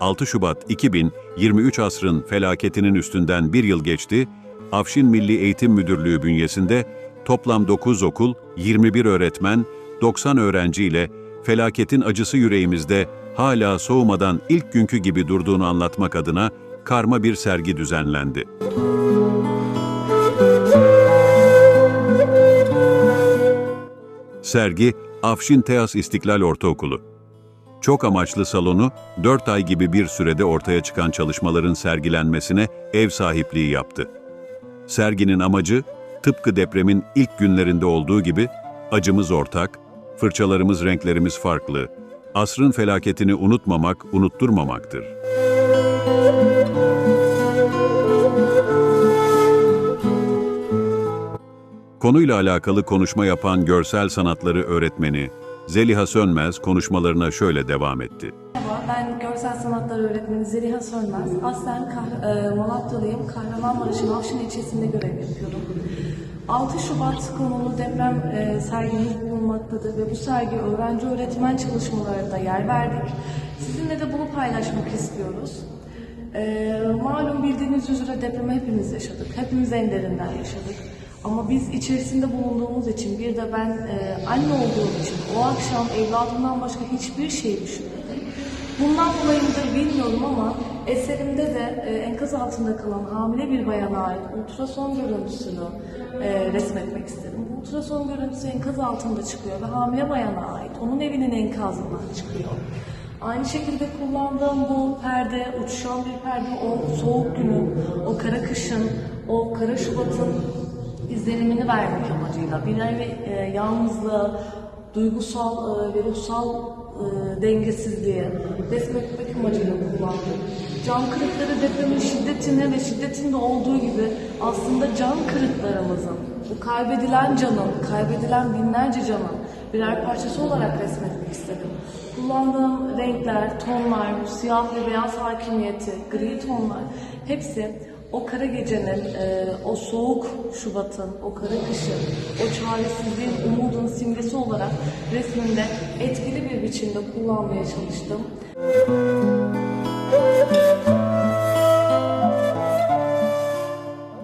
...6 Şubat 2000, 23 asrın felaketinin üstünden bir yıl geçti, Afşin Milli Eğitim Müdürlüğü bünyesinde toplam 9 okul, 21 öğretmen, 90 öğrenci ile felaketin acısı yüreğimizde hala soğumadan ilk günkü gibi durduğunu anlatmak adına karma bir sergi düzenlendi. Sergi, Afşin Teas İstiklal Ortaokulu. Çok amaçlı salonu, 4 ay gibi bir sürede ortaya çıkan çalışmaların sergilenmesine ev sahipliği yaptı. Serginin amacı, tıpkı depremin ilk günlerinde olduğu gibi, acımız ortak, fırçalarımız renklerimiz farklı, asrın felaketini unutmamak, unutturmamaktır. Konuyla alakalı konuşma yapan görsel sanatları öğretmeni Zeliha Sönmez konuşmalarına şöyle devam etti. Merhaba, ben görsel sanatlar öğretmeni Zeliha Sönmez. Aslen Kah e, Malatyalıyım. Kahramanmaraş'ın Avşin ilçesinde görev yapıyorum. 6 Şubat konulu deprem e, sergimiz bulunmaktadır ve bu sergi öğrenci öğretmen çalışmalarında yer verdik. Sizinle de bunu paylaşmak istiyoruz. E, malum bildiğiniz üzere depremi hepimiz yaşadık. Hepimiz en derinden yaşadık. Ama biz içerisinde bulunduğumuz için bir de ben e, anne olduğum için o akşam evladımdan başka hiçbir şey düşünmedim. Bundan dolayı mıdır bilmiyorum ama eserimde de e, enkaz altında kalan hamile bir bayana ait ultrason görüntüsünü e, resmetmek istedim. Bu ultrason görüntüsü enkaz altında çıkıyor ve hamile bayana ait. Onun evinin enkazından çıkıyor. Aynı şekilde kullandığım bu perde, uçuşan bir perde, o soğuk günün, o kara kışın, o kara şubatın izlenimini vermek amacıyla bir nevi e, yalnızlığı, duygusal e, ve ruhsal e, dengesizliği resmetmek amacıyla kullandım. Can kırıkları depremin şiddetine ve şiddetinde olduğu gibi aslında can kırıklarımızın, bu kaybedilen canın, kaybedilen binlerce canın birer parçası olarak resmetmek istedim. Kullandığım renkler, tonlar, siyah ve beyaz hakimiyeti, gri tonlar hepsi o kara gecenin, e, o soğuk Şubat'ın, o kara kışın, o çaresizliğin, umudun simgesi olarak resmimde etkili bir biçimde kullanmaya çalıştım.